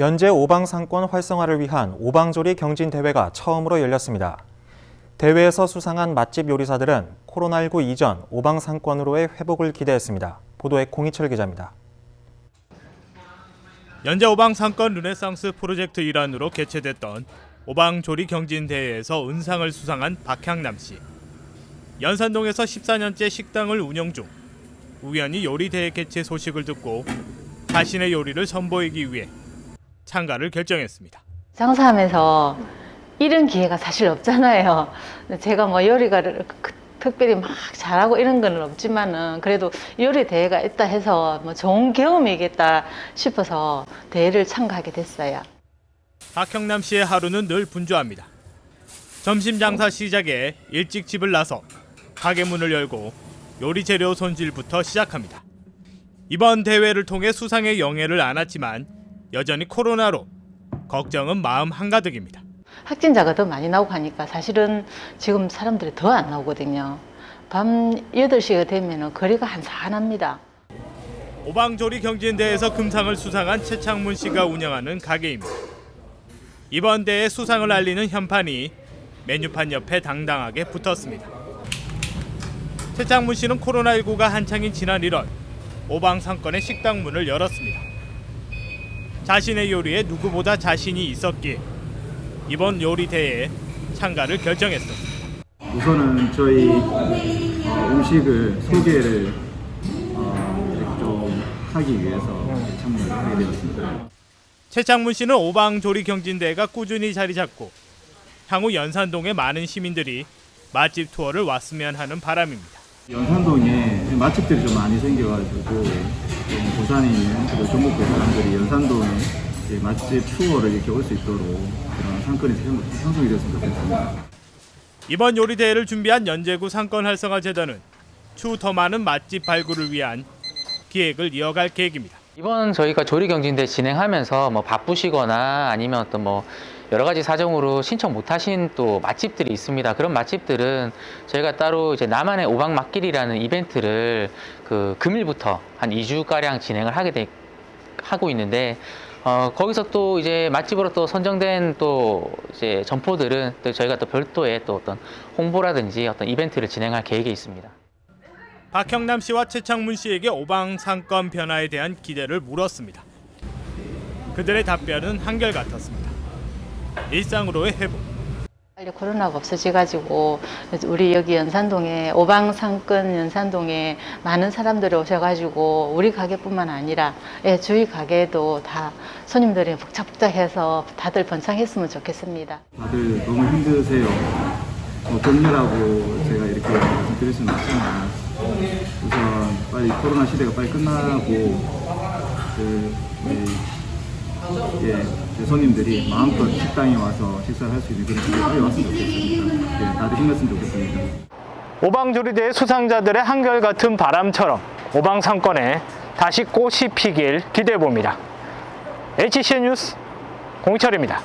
연재 오방 상권 활성화를 위한 오방조리 경진 대회가 처음으로 열렸습니다. 대회에서 수상한 맛집 요리사들은 코로나19 이전 오방 상권으로의 회복을 기대했습니다. 보도에 공희철 기자입니다. 연재 오방 상권 르네상스 프로젝트 일환으로 개최됐던 오방 조리 경진 대회에서 은상을 수상한 박향남 씨. 연산동에서 14년째 식당을 운영 중. 우연히 요리 대회 개최 소식을 듣고 자신의 요리를 선보이기 위해 참가를 결정했습니다. 장사하면서 이런 기회가 사실 없잖아요. 제가 뭐 요리가 그- 특별히 막 잘하고 이런 건 없지만은 그래도 요리 대회가 있다 해서 뭐 좋은 경험이겠다 싶어서 대회를 참가하게 됐어요. 박형남 씨의 하루는 늘 분주합니다. 점심 장사 시작에 일찍 집을 나서 가게 문을 열고 요리 재료 손질부터 시작합니다. 이번 대회를 통해 수상의 영예를 안았지만 여전히 코로나로 걱정은 마음 한가득입니다. 확진자가 더 많이 나오고 하니까 사실은 지금 사람들이 더 안 나오거든요. 밤 8시가 되면 거리가 한산합니다. 오방조리 경진대회에서 금상을 수상한 최창문 씨가 운영하는 가게입니다. 이번 대회 수상을 알리는 현판이 메뉴판 옆에 당당하게 붙었습니다. 최창문 씨는 코로나19가 한창인 지난 1월 오방 상권의 식당 문을 열었습니다. 자신의 요리에 누구보다 자신이 있었기에 이번 요리 대회에 참가를 결정했습니다. 우선은 저희 어, 음식을 소개를 어, 이렇게 좀 하기 위해서 참여를 하게 되었습니다. 최창문 씨는 오방 조리 경진대회가 꾸준히 자리 잡고 향후 연산동의 많은 시민들이 맛집 투어를 왔으면 하는 바람입니다. 연산동에 맛집들이 좀 많이 생겨가지고 좀 부산에 있는 그리고 전국구 사람들이 연산동에 이제 맛집 투어를 이렇게 올 수 있도록 그런 상권이 형- 형성이 됐으면 좋겠습니다. 이번 요리 대회를 준비한 연제구 상권 활성화 재단은 추후 더 많은 맛집 발굴을 위한 기획을 이어갈 계획입니다. 이번 저희가 조리 경진대 진행하면서 뭐 바쁘시거나 아니면 어떤 뭐 여러 가지 사정으로 신청 못 하신 또 맛집들이 있습니다. 그런 맛집들은 저희가 따로 이제 나만의 오방 맛길이라는 이벤트를 그 금일부터 한 2주 가량 진행을 하게 돼 하고 있는데 어, 거기서 또 이제 맛집으로 또 선정된 또 이제 점포들은 또 저희가 또 별도의 또 어떤 홍보라든지 어떤 이벤트를 진행할 계획이 있습니다. 박형남 씨와 최창문 씨에게 오방 상권 변화에 대한 기대를 물었습니다. 그들의 답변은 한결같았습니다. 일상으로의 회복. 빨리 코로나가 없어져가지고 우리 여기 연산동에 오방상권 연산동에 많은 사람들이 오셔가지고 우리 가게뿐만 아니라 예, 주위 가게도 다 손님들이 복잡복잡해서 다들 번창했으면 좋겠습니다. 다들 너무 힘드세요. 뭐 격렬하고 제가 이렇게 말씀드릴 수는 없지만 우선 빨리 코로나 시대가 빨리 끝나고 그 우리 예, 그 손님들이 마음껏 식당에 와서 식사를 할 수 있는 그런 빨리 왔으면 좋겠습니다. 예, 다들 힘냈으면 좋겠습니다. 오방조리대회 수상자들의 한결같은 바람처럼 오방 상권에 다시 꽃이 피길 기대해 봅니다. HCN 뉴스 공철입니다.